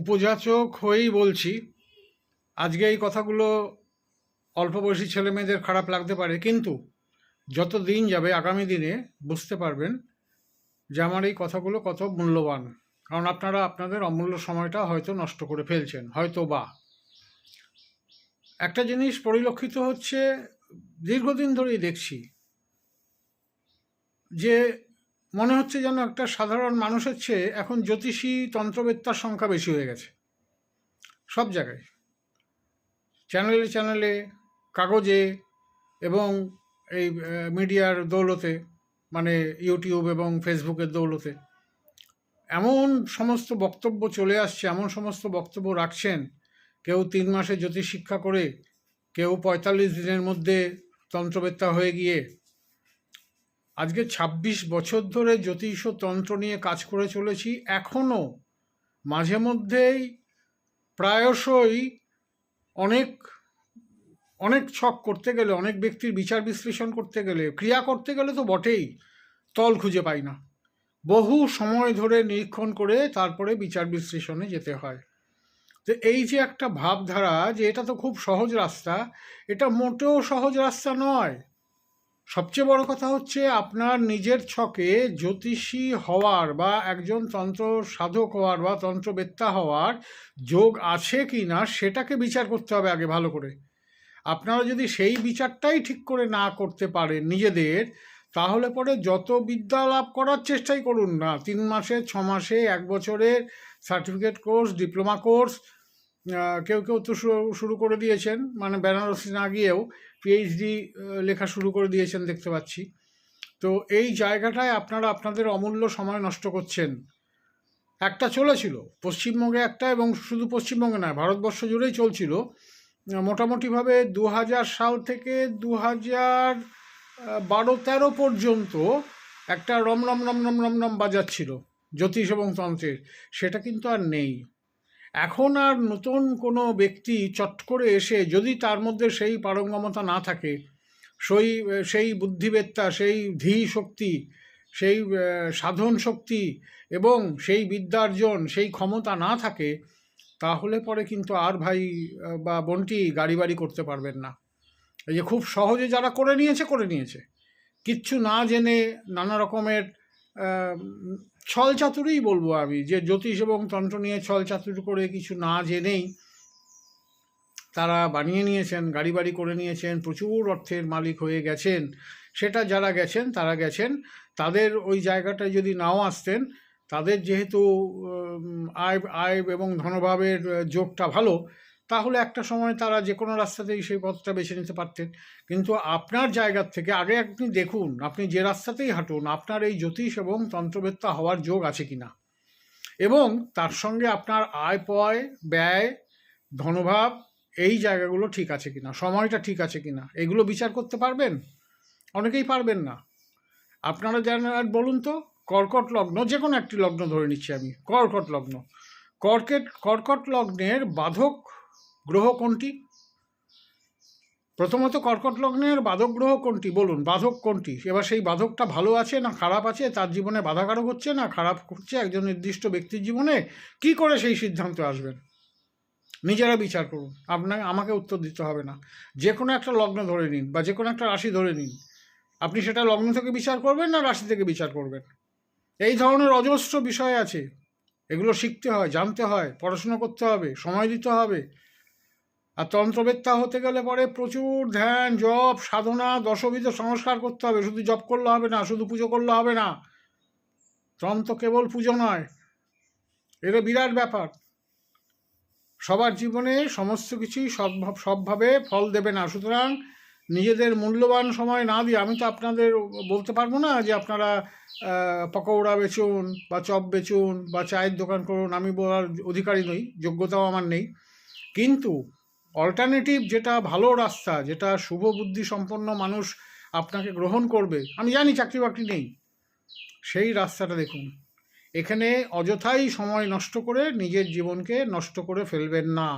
উপযাচক হয়েই বলছি, আজকে এই কথাগুলো অল্প বয়সী ছেলে মেয়েদের খারাপ লাগতে পারে, কিন্তু যত দিন যাবে আগামী দিনে বুঝতে পারবেন যে আমার এই কথাগুলো কত মূল্যবান। কারণ আপনারা আপনাদের অমূল্য সময়টা হয়তো নষ্ট করে ফেলছেন, হয়তো বা। একটা জিনিস পরিলক্ষিত হচ্ছে, দীর্ঘদিন ধরেই দেখছি যে মনে হচ্ছে যেন একটা সাধারণ মানুষের চেয়ে এখন জ্যোতিষী তন্ত্রবেত্তার সংখ্যা বেশি হয়ে গেছে। সব জায়গায়। চ্যানেলে চ্যানেলে, কাগজে এবং এই মিডিয়ার দৌলতে মানে ইউটিউব এবং ফেসবুকের দৌলতে। এমন সমস্ত বক্তব্য চলে আসছে, এমন সমস্ত বক্তব্য রাখছেন, কেউ তিন মাসে জ্যোতিষ শিক্ষা করে, কেউ পঁয়তাল্লিশ দিনের মধ্যে তন্ত্রবেত্তা হয়ে গিয়ে আজকে ২৬ বছর ধরে জ্যোতিষ তন্ত্র নিয়ে কাজ করে চলেছি। এখনও মাঝে মধ্যেই প্রায়শই অনেক অনেক ছক করতে গেলে, অনেক ব্যক্তির বিচার বিশ্লেষণ করতে গেলে, ক্রিয়া করতে গেলে তো বটেই, তল খুঁজে পাই না। বহু সময় ধরে নিরীক্ষণ করে তারপরে বিচার বিশ্লেষণে যেতে হয়। তো এই যে একটা ভাবধারা যে এটা তো খুব সহজ রাস্তা, এটা মোটেও সহজ রাস্তা নয়। সবচেয়ে বড় কথা হচ্ছে আপনার নিজের ছকে জ্যোতিষী হওয়ার বা একজন তন্ত্র সাধক হওয়ার বা তন্ত্রবেত্তা হওয়ার যোগ আছে কি না সেটাকে বিচার করতে হবে আগে ভালো করে। আপনারা যদি সেই বিচারটাই ঠিক করে না করতে পারেন নিজেদের, তাহলে পরে যত বিদ্যা লাভ করার চেষ্টাই করুন না। তিন মাসে, ছ মাসে, এক বছরের সার্টিফিকেট কোর্স ডিপ্লোমা কোর্স কেউ কেউ তো শুরু- করে দিয়েছেন মানে বেনারসি না গিয়েও পিএইচডি লেখা শুরু করে দিয়েছেন দেখতে পাচ্ছি। তো এই জায়গাটায় আপনারা আপনাদের অমূল্য সময় নষ্ট করছেন। একটা চলেছিল, পশ্চিমবঙ্গে একটা এবং শুধু পশ্চিমবঙ্গে নয়, ভারতবর্ষ জুড়েই চলছিল। মোটামুটিভাবে দু হাজার সাল থেকে দু হাজার বারো তেরো পর্যন্ত একটা রম রম রম রম রম রম বাজাচ্ছিল, জ্যোতিষ এবং তন্ত্রের। সেটা কিন্তু আর নেই। এখন আর নতুন কোনো ব্যক্তি চট করে এসে যদি তার মধ্যে সেই পারঙ্গমতা না থাকে, সেই সেই বুদ্ধিবেত্তা, সেই ধী শক্তি, সেই সাধন শক্তি এবং সেই বিদ্যার্জন, সেই ক্ষমতা না থাকে, তাহলে পরে কিন্তু আর ভাই বা বোনটি গাড়ি বাড়ি করতে পারবেন না। এই যে খুব সহজে যারা করে নিয়েছে করে নিয়েছে। কিচ্ছু না জেনে নানা রকমের ছল চাতুরিই বলব আমি, যে জ্যোতিষ এবং তন্ত্র নিয়ে ছল চাতুরি করে কিছু না জেনেই তারা বানিয়ে নিয়েছেন, গাড়ি বাড়ি করে নিয়েছেন, প্রচুর অর্থের মালিক হয়ে গেছেন। সেটা যারা গেছেন, তারা গেছেন। তাদের ওই জায়গাটায় যদি নাও আসতেন, তাদের যেহেতু আয় আয় এবং ধনভাবের যোগটা ভালো তাহলে একটা সময় তারা যে কোনো রাস্তাতেই সেই পথটা বেছে নিতে পারতেন। কিন্তু আপনার জায়গার থেকে, আগে আপনি দেখুন, আপনি যে রাস্তাতেই হাঁটুন, আপনার এই জ্যোতিষ এবং তন্ত্রবেত্তা হওয়ার যোগ আছে কিনা এবং তার সঙ্গে আপনার আয়, পয়, ব্যয়, ধনভাব, এই জায়গাগুলো ঠিক আছে কিনা সময়টা ঠিক আছে কিনা এগুলো বিচার করতে পারবেন? অনেকেই পারবেন না। আপনারা জানেন বলুন তো, কর্কট লগ্ন, যে কোনো একটি লগ্ন ধরে নিচ্ছি আমি, কর্কট লগ্ন। কর্কেট, কর্কট লগ্নের বাধক গ্রহ কোনটি? প্রথমত কর্কট লগ্নের বাধক গ্রহ কোনটি? বলুন, বাধক কোনটি? এবার সেই বাধকটা ভালো আছে না খারাপ আছে? তার জীবনে বাধাকারক হচ্ছে না খারাপ হচ্ছে? একজন নির্দিষ্ট ব্যক্তির জীবনে কি করে সেই সিদ্ধান্ত আসবেন? নিজেরা বিচার করুন। আপনাকে, আমাকে উত্তর দিতে হবে না। যে কোনো একটা লগ্ন ধরে নিন বা যে কোনো একটা রাশি ধরে নিন। আপনি সেটা লগ্ন থেকে বিচার করবেন না রাশি থেকে বিচার করবেন? এই ধরনের অজস্র বিষয় আছে। এগুলো শিখতে হয়, জানতে হয়, পড়াশোনা করতে হবে, সময় দিতে হবে। আর তন্ত্রবেত্তা হতে গেলে পরে প্রচুর ধ্যান, জপ, সাধনা, দশবিধ সংস্কার করতে হবে। শুধু জপ করলে হবে না, শুধু পুজো করলে হবে না। তন্ত্র কেবল পুজো নয় এটা বিরাট ব্যাপার। সবার জীবনে সমস্ত কিছুই সব সবভাবে ফল দেবে না। সুতরাং নিজেদের মূল্যবান সময় না দিয়ে, আমি তো আপনাদের বলতে পারব না যে আপনারা পকৌড়া বেচুন বা চপ বেচুন বা চায়ের দোকান করুন, আমি বলার অধিকারী নই, যোগ্যতাও আমার নেই। কিন্তু অল্টারনেটিভ যেটা ভালো রাস্তা, যেটা শুভ বুদ্ধি সম্পন্ন মানুষ আপনাকে গ্রহণ করবে, আমি জানি চাকরি বাকরি নেই, সেই রাস্তাটা দেখুন। এখানে অযথাই সময় নষ্ট করে নিজের জীবনকে নষ্ট করে ফেলবেন না।